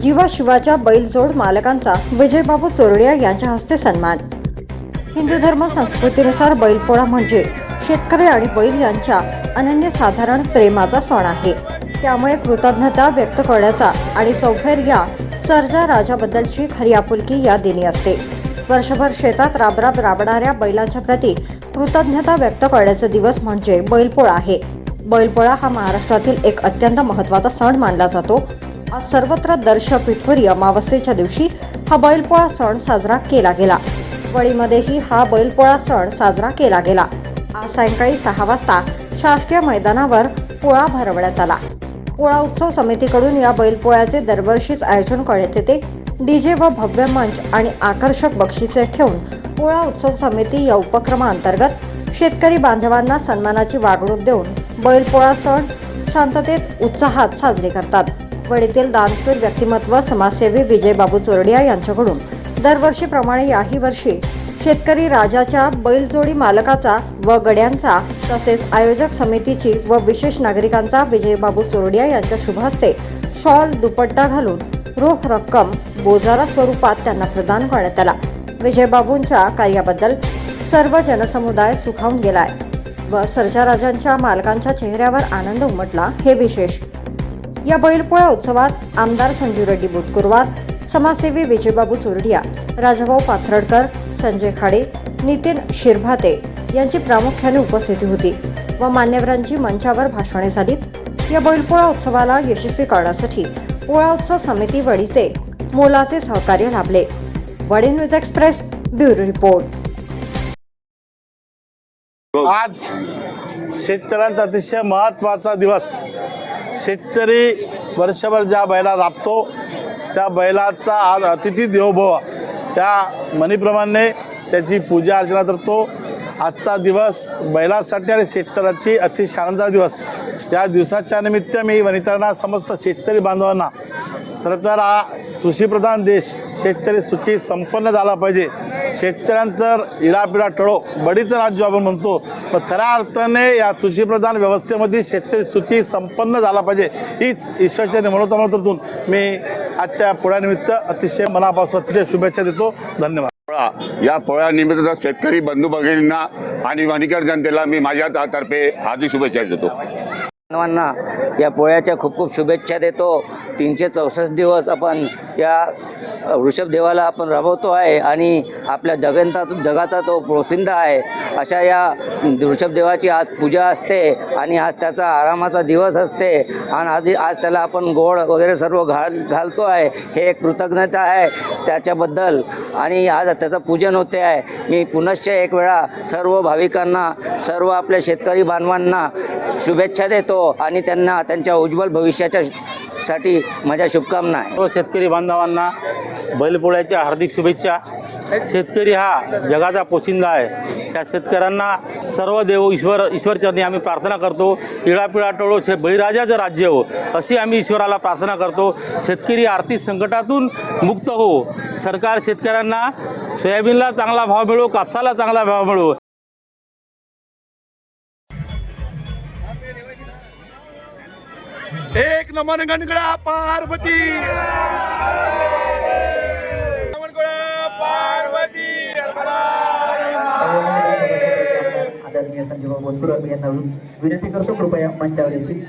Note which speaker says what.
Speaker 1: जीवा शिवाच्या बैलजोड मालकांचा विजयबाबू चोरडिया यांच्या हस्ते सन्मान. हिंदू धर्म संस्कृतीनुसार बैलपोळा म्हणजे शेतकरी आणि बैल यांच्या अनन्यसाधारण प्रेमाचा सण आहे. त्यामुळे कृतज्ञता व्यक्त करण्याचा आणि चौफेर या सर्जा राजाबद्दलची खरी आपुलकी या दिनी असते. वर्षभर शेतात राबराब राबणाऱ्या बैलांच्या प्रती कृतज्ञता व्यक्त करण्याचा दिवस म्हणजे बैलपोळा आहे. बैलपोळा हा महाराष्ट्रातील एक अत्यंत महत्त्वाचा सण मानला जातो. आज सर्वत्र दर्श पिठोरी अमावस्येच्या दिवशी हा बैलपोळा सण साजरा केला गेला. वळीमध्येही हा बैलपोळा सण साजरा केला गेला. आज सायंकाळी सहा वाजता शासकीय मैदानावर पोळा भरवण्यात आला. पोळा उत्सव समितीकडून या बैलपोळ्याचे दरवर्षीच आयोजन करण्यात येते. डीजे व भव्य मंच आणि आकर्षक बक्षिसे ठेवून पोळा उत्सव समिती या उपक्रमाअंतर्गत शेतकरी बांधवांना सन्मानाची वागणूक देऊन बैलपोळा सण शांततेत उत्साहात साजरे करतात. वडीतील दानशूर व्यक्तिमत्व समाजसेवी विजयबाबू चोरडिया यांच्याकडून. दरवर्षीप्रमाणे याही वर्षी शेतकरी राजाच्या बैलजोडी मालकाचा व गड्यांचा तसेच आयोजक समितीची व विशेष नागरिकांचा विजयबाबू चोरडिया यांच्या शुभहस्ते शॉल दुपट्टा घालून रोख रक्कम बोजारा स्वरूपात त्यांना प्रदान करण्यात आला. विजयबाबूंच्या कार्याबद्दल सर्व जनसमुदाय सुखावून गेलाय व सर्जा राजांच्या मालकांच्या चेहऱ्यावर आनंद उमटला हे विशेष. या बैलपोळा उत्सवात आमदार संजू रेड्डी बुतकुरवार समाजसेवी विजयबाबू चोरडिया राजाभाऊ पाथरडकर संजय खाडे नितीन शिरभाते यांची प्रामुख्याने उपस्थिती होती व मान्यवरांची मंचावर भाषणे झालीत. या बैलपोळा उत्सवाला यशस्वी करण्यासाठी पोळा उत्सव समिती वडीचे मोलाचे सहकार्य लाभले. वडे न्यूज एक्सप्रेस ब्युरो रिपोर्ट.
Speaker 2: आज शेतकऱ्यांचा अतिशय महत्त्वाचा दिवस. शेतकरी वर्षभर ज्या बैला राबतो त्या बैलाचा आज अतिथी देवभव. त्या म्हणीप्रमाणे त्याची पूजा अर्चना करतो. आजचा दिवस बैलासाठी आणि शेतकऱ्याची अतिशय आनंदाचा दिवस. या दिवसाच्या निमित्त मी वनितांना समस्त शेतकरी बांधवांना खरं तर हा कृषीप्रधान देश शेतकरी सुखी संपन्न झाला पाहिजे. शेतकऱ्यांचं इडापिडा टळो. बडीचं राज्य आपण म्हणतो. पण खऱ्या अर्थाने या कृषीप्रधान व्यवस्थेमध्ये शेतकरी सुखी संपन्न झाला पाहिजे. हीच ईश्वरच्या मनोतमातून मी आजच्या पोळ्यानिमित्त अतिशय मनापासून अतिशय शुभेच्छा देतो. धन्यवाद.
Speaker 3: पोळा. या पोळ्यानिमित्त शेतकरी बंधू भगिनींना आणि वणीकर जनतेला मी माझ्या तर्फे हार्दिक शुभेच्छा देतो.
Speaker 4: बांधवांना या पोळ्याच्या खूप खूप शुभेच्छा देतो. तीनशे चौसष्ट दिवस आपण या वृषभदेवाला आपण राबवतो आहे आणि आपल्या जगंता जगाचा तो प्रोसिंदा आहे. अशा या वृषभदेवाची आज पूजा असते आणि आज त्याचा आरामाचा दिवस असते. आणि आज आज त्याला आपण गोड वगैरे सर्व घाल घालतो आहे. हे एक कृतज्ञता आहे त्याच्याबद्दल. आणि आज त्याचं पूजन होते आहे. मी पुनश्च एक वेळा सर्व भाविकांना सर्व आपल्या शेतकरी बांधवांना शुभेच्छा देतो आणि त्यांना त्यांच्या उज्ज्वल भविष्याच्या साठी माझ्या शुभकामना आहे.
Speaker 5: शेतकरी बांधवांना बैलपोळ्याच्या हार्दिक शुभेच्छा. शेतकरी हा जगाचा पोशिंदा आहे. त्या शेतकऱ्यांना सर्व देव ईश्वर ईश्वरचरणी आम्ही प्रार्थना करतो. इळापिळा टोळो शे बळीराजाचं राज्य हो अशी आम्ही ईश्वराला प्रार्थना करतो. शेतकरी आर्थिक संकटातून मुक्त हो. सरकार शेतकऱ्यांना सोयाबीनला चांगला भाव मिळो कापसाला चांगला भाव मिळो.
Speaker 6: एक नमन गणगडा पार्वती. पार्वती
Speaker 7: आदरणीय संजीव बोलकुर यांना विनंती करतो कृपया मंचावर येतील.